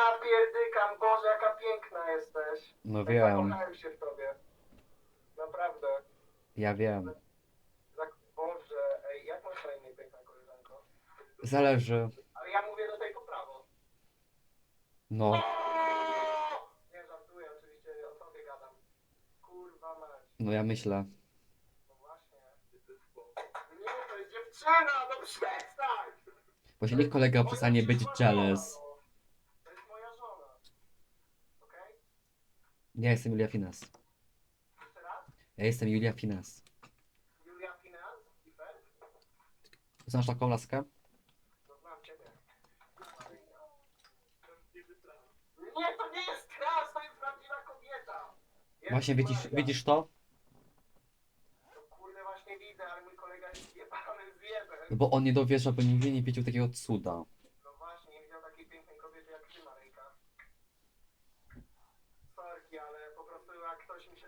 Ja pierdykam, Boże, jaka piękna jesteś. No Tak wiem, Zakochałem się w tobie. Naprawdę. ja wiem. Zak- Boże, ej, jak masz na imię, piękna koleżanko? Zależy. Ale ja mówię do tej po prawo. No, Nie żartuję, oczywiście o tobie gadam. Kurwa mać. no ja myślę. No właśnie. Nie, to jest dziewczyna, no przestań! Właśnie niech kolega przestanie być jealous. To jest moja żona. Okej? Ja jestem Julia Finas. Jeszcze raz? Ja jestem Julia Finas. Julia Finans i Fer? Znasz taką laskę? To znam ciebie. Nie, to nie jest kras, to jest prawdziwa kobieta. Jezus Właśnie widzisz, widzisz to? To kurde właśnie widzę, ale mój kolega jest zjebany zjebem. No Bo on nie dowierza, bo nigdy nie widział takiego cuda. No właśnie, nie widział takiej pięknej kobiety jak ty, ale relationship.